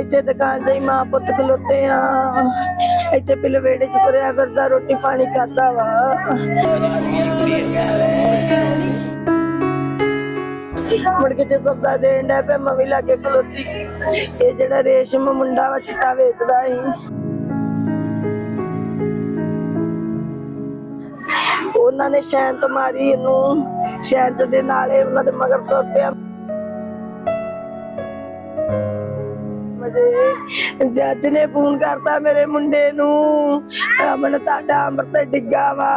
ਇੱਥੇ ਦੁਕਾਨ 'ਚ ਹੀ ਮਾਂ ਪੁੱਤ ਖਲੋਤੇ ਆ। ਇੱਥੇ ਪਿਲ ਵੇੜੇ 'ਚ ਤੁਰਿਆ ਫਿਰਦਾ, ਰੋਟੀ ਪਾਣੀ ਖਾਦਾ ਵਾ। ਮੁੜ ਕੇ ਤੇ ਸਬਦਾ ਦੇਣ ਦਾ ਪਿਆ, ਮੈਂ ਵੀ ਲਾਗੇ ਖਲੋਤੀ। ਇਹ ਜਿਹੜਾ ਰੇਸ਼ਮ ਮੁੰਡਾ ਵਾ, ਚਿੱਟਾ ਵੇਚਦਾ ਸੀ। ਉਹਨਾਂ ਨੇ ਸ਼ੈਂਤ ਮਾਰੀ ਇਹਨੂੰ। ਸ਼ੈਂਤ ਦੇ ਨਾਲੇ ਉਹਨਾਂ ਦੇ ਮਗਰ ਤੁਰ ਪਿਆ। ਜੱਜ ਨੇ ਫੋਨ ਕਰਤਾ ਮੇਰੇ ਮੁੰਡੇ ਨੂੰ। ਅਮਨ ਤੁਹਾਡਾ ਅੰਮ੍ਰਿਤ ਡਿੱਗਾ ਵਾ।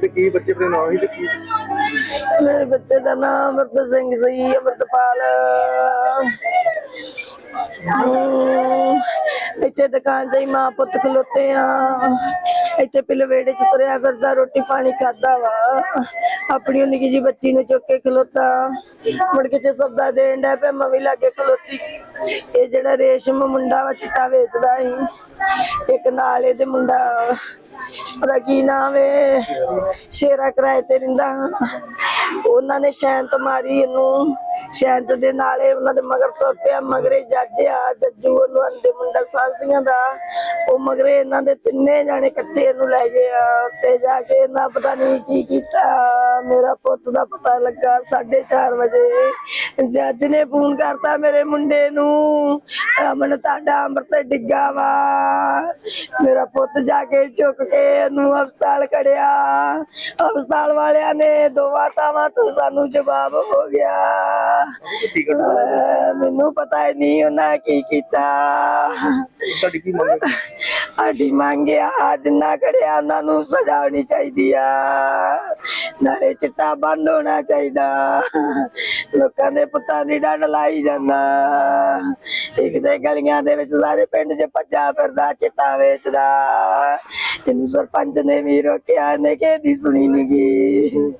ਤੇ ਕੀ ਬੱਚੇ ਆਪਣੇ ਨਾਂ ਹੀ ਤੇ ਕੀ ਮੇਰੇ ਬੱਚੇ ਦਾ ਨਾਮ ਅਮਰਤ ਸਿੰਘ ਸੀ ਅਮਰਤਪਾਲ। ਇੱਥੇ ਦੁਕਾਨ 'ਚ ਹੀ ਮਾਂ ਪੁੱਤ ਖਲੋਤੇ ਆ। ਇੱਥੇ ਪਿਲ 'ਚ ਤੁਰਿਆ ਫਿਰਦਾ, ਰੋਟੀ ਪਾਣੀ ਖਾਦਾ ਵਾ। ਆਪਣੀ ਉਹ ਨਿੱਕੀ ਜੀ ਬੱਚੀ ਨੂੰ ਚੁੱਕ ਕੇ ਖਲੋਤਾ। ਮੁੜ ਕੇ ਤੇ ਸਬਦਾ ਦੇਣ ਦਾ ਪਿਆ, ਮੈਂ ਲਾਗੇ ਖਲੋਤੀ। ਇਹ ਜਿਹੜਾ ਰੇਸ਼ਮ ਮੁੰਡਾ ਵਾ, ਚਿੱਟਾ ਵੇਚਦਾ ਸੀ। ਇੱਕ ਨਾਲ ਇਹਦੇ ਮੁੰਡਾ ਉਹਦਾ ਕੀ ਨਾਮ ਏ? ਸ਼ੇਰਾ ਕਿਰਾਏ ਤੇ ਰਹਿੰਦਾ। ਉਹਨਾਂ ਨੇ ਸ਼ੈਂਤ ਮਾਰੀ ਇਹਨੂੰ। ਸ਼ੈਂਤ ਦੇ ਨਾਲੇ ਉਹਨਾਂ ਦੇ ਮਗਰ ਤੁਰ ਪਿਆ ਮਗਰੇ ਜੱਜ ਆ ਜੱਜੂ ਉਹਨੂੰ ਅੰਦੇ ਮੁੰਡਾ ਸਾਂਸੀਆਂ ਦਾ। ਉਹ ਮਗਰੇ ਇਹਨਾਂ ਦੇ ਤਿੰਨੇ ਜਾਣੇ ਇਕੱਠੇ ਇਹਨੂੰ ਲੈ ਗਏ ਆ ਤੇ ਜਾ ਕੇ ਇਹਨਾਂ ਪਤਾ ਨਹੀਂ ਕੀ ਕੀਤਾ। ਮੇਰਾ ਪੁੱਤ ਦਾ ਪਤਾ ਲੱਗਾ 4:30 ਵਜੇ। ਜੱਜ ਨੇ ਫੋਨ ਕਰਤਾ ਮੇਰੇ ਮੁੰਡੇ ਨੂੰ, ਅਮਨ, ਤੁਹਾਡਾ ਅੰਮ੍ਰਿਤ ਡਿੱਗਾ ਵਾ। ਮੇਰਾ ਪੁੱਤ ਜਾ ਕੇ ਚੁੱਕ ਕੇ ਇਹਨੂੰ ਹਸਪਤਾਲ ਕੜਿਆ ਹਸਪਤਾਲ ਵਾਲਿਆਂ ਨੇ ਦੋਵਾਂ ਤਾਵਾਂ ਤੋਂ ਸਾਨੂੰ ਜਵਾਬ ਹੋ ਗਿਆ। ਅਹ ਮੈਨੂੰ ਪਤਾ ਹੀ ਨਹੀਂ ਉਹਨਾਂ ਕੀ ਕੀਤਾ। ਤੁਹਾਡੀ ਕੀ ਮੰਗ ਹੈ? ਸਾਡੀ ਮੰਗਿਆ ਅੱਜ ਨਾ ਕੜਿਆ ਉਹਨਾਂ ਨੂੰ ਸਜ਼ਾ ਹੋਣੀ ਚਾਹੀਦੀ ਆ। ਨਾਲੇ ਚਿੱਟਾ ਬੰਦ ਹੋਣਾ ਚਾਹੀਦਾ। ਲੋਕਾਂ ਦੇ ਪੁੱਤਾਂ ਦੀ ਡੰਡ ਲਾਈ ਜਾਂਦਾ। ਇੱਕ ਤੇ ਗਲੀਆਂ ਦੇ ਵਿੱਚ ਸਾਰੇ ਪਿੰਡ 'ਚ ਭੱਜਾ ਫਿਰਦਾ ਚਿੱਟਾ ਵੇਚਦਾ। ਇਹਨੂੰ ਸਰਪੰਚ ਨੇ ਵੀ ਰੋਕਿਆ ਨੇ ਕਿਹਦੀ ਸੁਣੀ ਨੀ ਗੀ?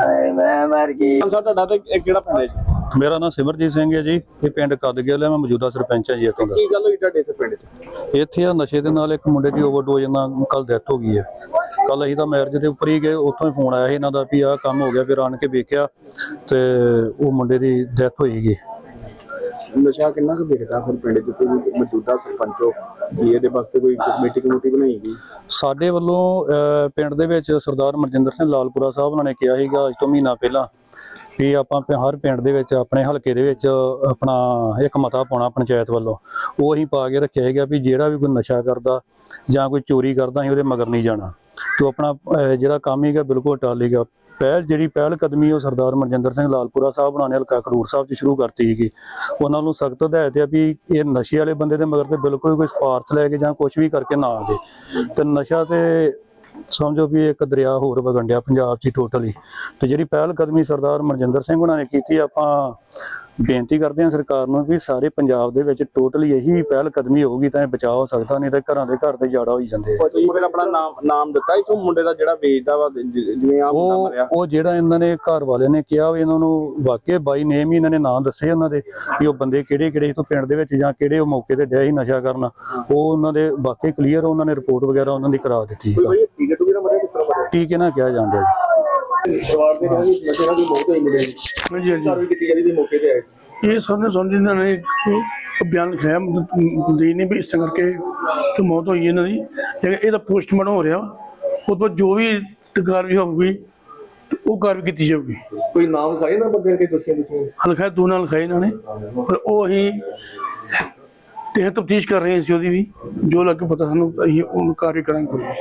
ਹਾਏ ਮੈਂ ਮਰ ਗਈ ਸਰ ਤੁਹਾਡਾ ਤੇ ਕਿਹੜਾ ਪਿੰਡ ਹੈ ਜੀ? ਮੇਰਾ ਨਾਮ ਸਿਮਰਜੀਤ ਸਿੰਘ ਹੈ ਜੀ। ਇਹ ਪਿੰਡ ਕਦਗਿਲ ਹੈ ਮੈਂ ਮੌਜੂਦਾ ਸਰਪੰਚ ਹਾਂ ਜੀ ਇੱਥੋਂ ਦਾ। ਕੀ ਗੱਲ ਹੋਈ ਤੁਹਾਡੇ ਇੱਥੇ ਪਿੰਡ 'ਚ? ਇੱਥੇ ਆ ਨਸ਼ੇ ਦੇ ਨਾਲ ਇੱਕ ਮੁੰਡੇ ਦੀ ਓਵਰਡੋਜ਼ ਨਾਲ ਕੱਲ ਡੈਥ ਹੋ ਗਈ ਹੈ। ਕੱਲ ਅਸੀਂ ਤਾਂ ਮੈਰਿਜ ਦੇ ਉੱਪਰ ਹੀ ਗਏ ਉੱਥੋਂ ਹੀ ਫੋਨ ਆਇਆ ਸੀ ਇਹਨਾਂ ਦਾ ਵੀ ਆਹ ਕੰਮ ਹੋ ਗਿਆ ਫਿਰ ਆਣ ਕੇ ਵੇਖਿਆ ਤੇ ਉਹ ਮੁੰਡੇ ਦੀ ਡੈਥ ਹੋਈ ਗਈ ਨਸ਼ਾ ਕਿੰਨਾ ਕੁ ਵਿਕਦਾ ਫਿਰ ਪਿੰਡ 'ਚ? ਤੁਸੀਂ ਮੌਜੂਦਾ ਸਰਪੰਚੋ ਕੀ ਇਹਦੇ ਵਾਸਤੇ ਕੋਈ ਕਮੇਟੀ ਕਮੇਟੀ ਬਣਾਈ ਗਈ? ਸਾਡੇ ਵੱਲੋਂ ਅਹ, ਪਿੰਡ ਦੇ ਵਿੱਚ ਸਰਦਾਰ ਮਰਜਿੰਦਰ ਸਿੰਘ ਲਾਲਪੁਰਾ ਸਾਹਿਬ ਉਹਨਾਂ ਨੇ ਕਿਹਾ ਸੀਗਾ ਅੱਜ ਤੋਂ ਮਹੀਨਾ ਪਹਿਲਾਂ ਵੀ ਆਪਾਂ ਪ- ਹਰ ਪਿੰਡ ਦੇ ਵਿੱਚ ਆਪਣੇ ਹਲਕੇ ਦੇ ਵਿੱਚ ਆਪਣਾ ਇੱਕ ਮਤਾ ਪਾਉਣਾ ਪੰਚਾਇਤ ਵੱਲੋਂ। ਉਹ ਅਸੀਂ ਪਾ ਕੇ ਰੱਖਿਆ ਹੈਗਾ ਵੀ ਜਿਹੜਾ ਵੀ ਕੋਈ ਨਸ਼ਾ ਕਰਦਾ ਜਾਂ ਕੋਈ ਚੋਰੀ ਕਰਦਾ ਅਸੀਂ ਉਹਦੇ ਮਗਰ ਨਹੀਂ ਜਾਣਾ। ਤੋ ਆਪਣਾ ਅਹ, ਜਿਹੜਾ ਕੰਮ ਹੈਗਾ ਬਿਲਕੁਲ ਟਾਲੇਗਾ ਪਹਿਲ ਜਿਹੜੀ ਪਹਿਲ ਕਦਮੀ ਉਹ ਸਰਦਾਰ ਮਨਜਿੰਦਰ ਸਿੰਘ ਲਾਲਪੁਰਾ ਸਾਹਿਬ ਉਹਨਾਂ ਨੇ ਹਲਕਾ ਖਡੂਰ ਸਾਹਿਬ 'ਚ ਸ਼ੁਰੂ ਕਰਤੀ ਸੀਗੀ। ਉਹਨਾਂ ਨੂੰ ਸਖਤ ਹਦਾਇਤ ਹੈ ਵੀ ਇਹ ਨਸ਼ੇ ਵਾਲੇ ਬੰਦੇ ਦੇ ਮਗਰ ਤੇ ਬਿਲਕੁਲ ਕੋਈ ਸਿਫਾਰਸ਼ ਲੈ ਕੇ ਜਾਂ ਕੁਝ ਵੀ ਕਰਕੇ ਨਾ ਆਵੇ। ਤੇ ਨਸ਼ਾ ਤੇ ਸਮਝੋ ਵੀ ਇੱਕ ਦਰਿਆ ਹੋਰ ਵਗਣ ਡਿਆ ਪੰਜਾਬ 'ਚ ਟੋਟਲੀ ਤੇ ਜਿਹੜੀ ਪਹਿਲ ਕਦਮੀ ਸਰਦਾਰ ਮਨਜਿੰਦਰ ਸਿੰਘ ਉਹਨਾਂ ਨੇ ਕੀਤੀ ਆਪਾਂ ਬੇਨਤੀ ਕਰਦੇ ਹਾਂ ਸਰਕਾਰ ਨੂੰ ਵੀ ਸਾਰੇ ਪੰਜਾਬ ਦੇ ਵਿੱਚ ਟੋਟਲੀ ਇਹੀ ਪਹਿਲ ਕਦਮੀ ਹੋਊਗੀ ਤਾਂ ਇਹ ਬਚਾਅ ਹੋ ਸਕਦਾ ਨਹੀਂ ਤਾਂ ਘਰਾਂ ਦੇ ਘਰ ਤੇ ਜਾੜਾ ਹੋਈ ਜਾਂਦੇ ਆ। ਤੁਸੀਂ ਫਿਰ ਆਪਣਾ ਨਾਮ ਨਾਮ ਦਿੱਤਾ ਇਥੋਂ ਮੁੰਡੇ ਦਾ ਜਿਹੜਾ ਵੇਚਦਾ ਵਾ ਜਿ- ਜਿਵੇਂ ਆ ਮੁੰਡਾ ਉਹ ਮਰਿਆ। ਉਹ ਜਿਹੜਾ ਇਹਨਾਂ ਨੇ ਘਰ ਵਾਲਿਆਂ ਨੇ ਕਿਹਾ ਵੀ ਇਹਨਾਂ ਨੂੰ ਵਾਕਿਆ ਬਾਈ ਨੇਮ ਹੀ ਇਹਨਾਂ ਨੇ ਨਾਂ ਦੱਸੇ ਉਹਨਾਂ ਦੇ ਵੀ ਉਹ ਬੰਦੇ ਕਿਹੜੇ ਕਿਹੜੇ ਤੋਂ ਪਿੰਡ ਦੇ ਵਿੱਚ ਜਾਂ ਕਿਹੜੇ ਉਹ ਮੌਕੇ ਤੇ ਡਿਆ ਸੀ ਨਸ਼ਾ ਕਰਨਾ। ਉਹ ਉਹਨਾਂ ਦੇ ਵਾਕਿਆ ਕਲੀਅਰ ਉਹਨਾਂ ਨੇ ਰਿਪੋਰਟ ਵਗੈਰਾ ਉਹਨਾਂ ਦੀ ਕਰਾ ਦਿੱਤੀ। ਹੈ ਬਈ ਟਿਕਟ ਵਗੈਰਾ ਮਰਿਆ ਟੀਕੇ ਨਾਲ ਕਿਹਾ ਜਾਂਦਾ ਜੀ। ਪਰਿਵਾਰ ਦੇ ਕਹਿੰਦੇ ਨਸ਼ੇ ਨਾਲ ਦੀ ਮੌਤ ਹੋਈ ਮਿਲੇ ਹਾਂਜੀ ਹਾਂਜੀ। ਕਾਰਵਾਈ ਕੀਤੀ ਜਾਂਦੀ ਦੀ ਮੌਕੇ ਤੇ ਆਏ। ਇਹ ਸੋਨੇ ਸੋਨੇ ਇਹਨਾਂ ਨੇ ਇੱਕ ਬਿਆਨ ਲਿਖਾਇਆ ਦੇ ਨਹੀਂ ਵੀ ਇਸ ਤਰ੍ਹਾਂ ਕਰਕੇ ਤੇ ਮੌਤ ਹੋਈ ਇਹਨਾਂ ਦੀ। ਲੇਕਿਨ ਇਹਦਾ ਪੋਸਟਮਾਰਟਮ ਹੋ ਰਿਹਾ। ਉਹ ਤੋਂ ਜੋ ਵੀ ਕਾਰਵਾਈ ਹੋਊਗੀ ਤੇ ਉਹ ਕਾਰਵਾਈ ਕੀਤੀ ਜਾਊਗੀ। ਕੋਈ ਨਾਮ ਖਾਏ ਨਾ ਬੰਦੇ ਕੇ ਦੱਸਿਆ ਤੁਸੀਂ ਹਲਖਾ ਦੋ ਨਾਲ ਲਿਖਾਏ ਇਹਨਾਂ ਨੇ। ਪਰ ਉਹ ਅਸੀਂ ਤੇ ਤਫਤੀਸ਼ ਕਰ ਰਹੇ ਸੀ ਉਹਦੀ ਵੀ। ਜੋ ਲੱਗੇ ਪਤਾ ਸਾਨੂੰ ਅਸੀਂ ਉਹ ਕਾਰਵਾਈ ਕਰਾਂਗੇ।